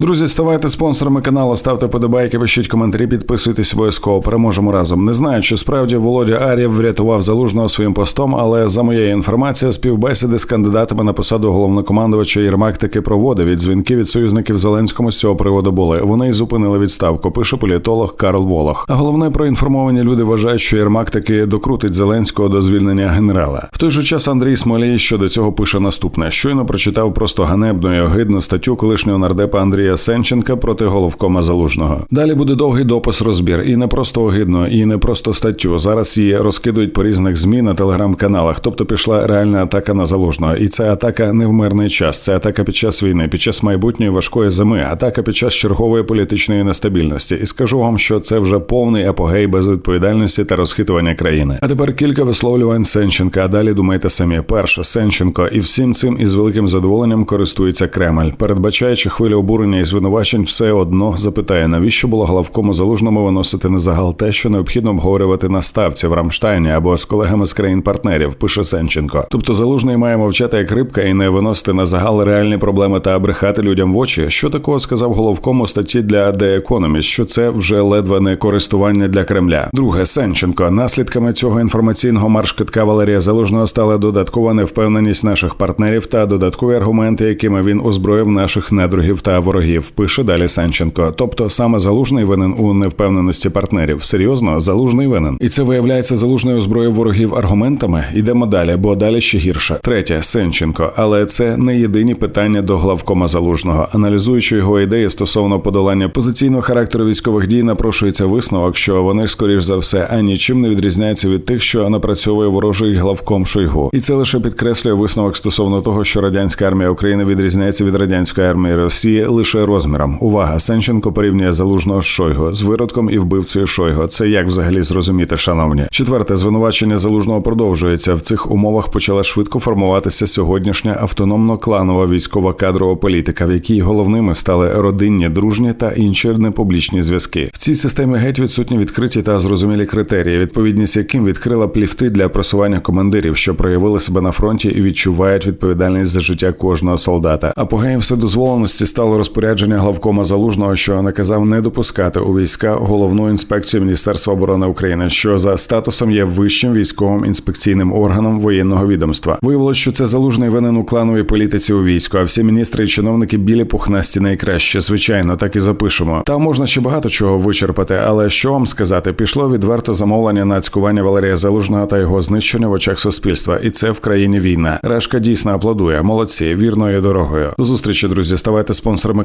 Друзі, ставайте спонсорами каналу, ставте подобайки, пишіть коментарі, підписуйтесь обов'язково. Переможемо разом. Не знаю, чи справді Володя Ар'єв врятував залужного своїм постом, але за моєю інформацією, співбесіди з кандидатами на посаду головнокомандувача Єрмак таки проводив. Від дзвінки від союзників Зеленському з цього приводу були. Вони й зупинили відставку. Пише політолог Карл Волох. А головне проінформовані люди вважають, що Єрмак таки докрутить Зеленського до звільнення генерала. В той же час Андрій Смолій щодо цього пише наступне: щойно прочитав просто ганебну і огидну статтю колишнього нардепа Андрія Сенченка проти головкома залужного. Далі буде довгий допис розбір, і не просто огидно, і не просто статтю. Зараз її розкидують по різних змі на телеграм-каналах. Тобто пішла реальна атака на залужного. І це атака не в мирний час. Це атака під час війни, під час майбутньої важкої зими, атака під час чергової політичної нестабільності. І скажу вам, що це вже повний апогей безвідповідальності та розхитування країни. А тепер кілька висловлювань Сенченка. А далі думайте самі. Перше Сенченко, і всім цим із великим задоволенням користується Кремль, передбачаючи хвилю обурення і звинувачень, все одно запитає, навіщо було главкому залужному виносити на загал те, що необхідно обговорювати на ставці в Рамштайні або з колегами з країн-партнерів. Пише Сенченко. Тобто залужний має мовчати як рибка і не виносити на загал реальні проблеми та брехати людям в очі. Що такого сказав головком у статті для The Economist, що це вже ледве не користування для Кремля. Друге Сенченко. Наслідками цього інформаційного маршкитка Валерія Залужного стала додаткова невпевненість наших партнерів та додаткові аргументи, якими він озброїв наших недругів та ворогів. Пише далі Сенченко. Тобто саме залужний винен у невпевненості партнерів. Серйозно, залужний винен, і це виявляється залужною зброєю ворогів аргументами. Йдемо далі, бо далі ще гірше. Третє Сенченко, але це не єдині питання до главкома залужного. Аналізуючи його ідеї стосовно подолання позиційного характеру військових дій, напрошується висновок, що вони скоріш за все а нічим не відрізняються від тих, що напрацьовує ворожий главком Шойгу. І це лише підкреслює висновок стосовно того, що радянська армія України відрізняється від радянської армії Росії лише розміром. Увага, Сенченко порівнює залужного з Шойгу з виродком і вбивцею Шойгу. Це як взагалі зрозуміти, шановні. Четверте звинувачення залужного продовжується. В цих умовах почала швидко формуватися сьогоднішня автономно-кланова військова кадрова політика, в якій головними стали родинні, дружні та інші непублічні зв'язки. В цій системі геть відсутні відкриті та зрозумілі критерії, відповідність яким відкрила пліфти для просування командирів, що проявили себе на фронті і відчувають відповідальність за життя кожного солдата. Апогеєм вседозволеності стало розпорядження главкома залужного, що наказав не допускати у війська головну інспекцію Міністерства оборони України, що за статусом є вищим військовим інспекційним органом воєнного відомства. Виявилось, що це залужний винен у клановій політиці у війську. А всі міністри і чиновники білі пухнасті найкраще. Звичайно, так і запишемо. Там можна ще багато чого вичерпати, але що вам сказати, пішло відверто замовлення на цькування Валерія Залужного та його знищення в очах суспільства, і це в країні війна. Решка дійсно аплодує. Молодці, вірною дорогою. До зустрічі, друзі. Ставайте спонсорами